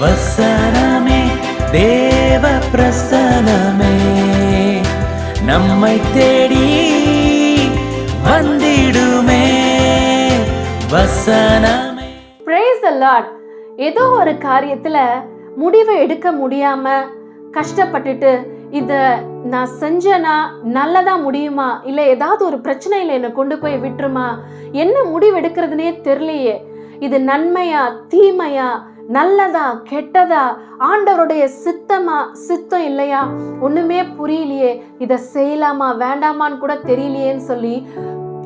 வசனமே தேவ பிரசனமே நம்மை தேடி வந்திடுமே வசனமே. Praise the ஏதோ ஒரு காரியத்துல முடிவை எடுக்க முடியாம கஷ்டப்பட்டுட்டு இத நான் செஞ்சேனா நல்லதா முடியுமா? இல்ல ஏதாவது ஒரு பிரச்சனையில என்னை கொண்டு போய் விட்டுருமா? என்ன முடிவு எடுக்கிறதுனே தெரியலையே. இது நன்மையா தீமையா? நல்லதா கெட்டதா? ஆண்டவருடைய சித்தமா சித்தம் இல்லையா? ஒண்ணுமே புரியலையே. இதை செய்யலாமா வேண்டாமான்னு கூட தெரியலையேன்னு சொல்லி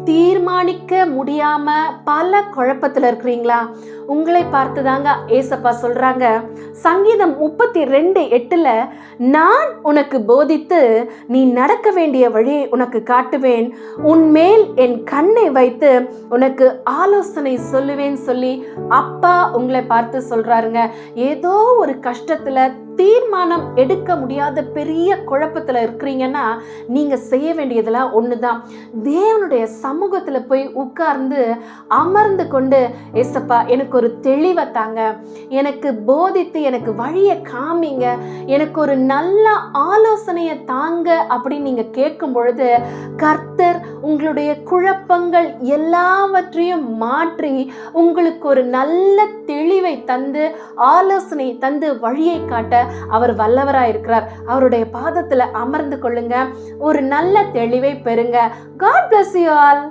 தீர்மானிக்க முடியாம பல குழப்பத்துல இருக்கிறீங்களா? உங்களை பார்த்து தாங்க ஏசப்பா சொல்றாங்க. சங்கீதம் முப்பத்தி ரெண்டு எட்டுல நான் உனக்கு போதித்து நீ நடக்க வேண்டிய வழியை உனக்கு காட்டுவேன். உன் மேல் என் கண்ணை வைத்து உனக்கு ஆலோசனை சொல்லுவேன் சொல்லி அப்பா உங்களை பார்த்து சொல்றாருங்க. ஏதோ ஒரு கஷ்டத்துல தீர்மானம் எடுக்க முடியாத பெரிய குழப்பத்தில் இருக்கிறீங்கன்னா நீங்கள் செய்ய வேண்டியதெல்லாம் தான் தேவனுடைய சமூகத்தில் போய் உட்கார்ந்து அமர்ந்து கொண்டு ஏசப்பா எனக்கு ஒரு தெளிவை தாங்க. எனக்கு போதித்து எனக்கு வழியை காமிங்க. எனக்கு ஒரு நல்ல ஆலோசனையை தாங்க அப்படின்னு நீங்கள் கேட்கும் பொழுது கர்த்தர் உங்களுடைய குழப்பங்கள் எல்லாவற்றையும் மாற்றி உங்களுக்கு ஒரு நல்ல தெளிவை தந்து ஆலோசனை தந்து வழியை காட்ட அவர் வல்லவராய் இருக்கிறார். அவருடைய பாதத்துல அமர்ந்து கொள்ளுங்க. ஒரு நல்ல தெளிவை பெறுங்க. God bless you all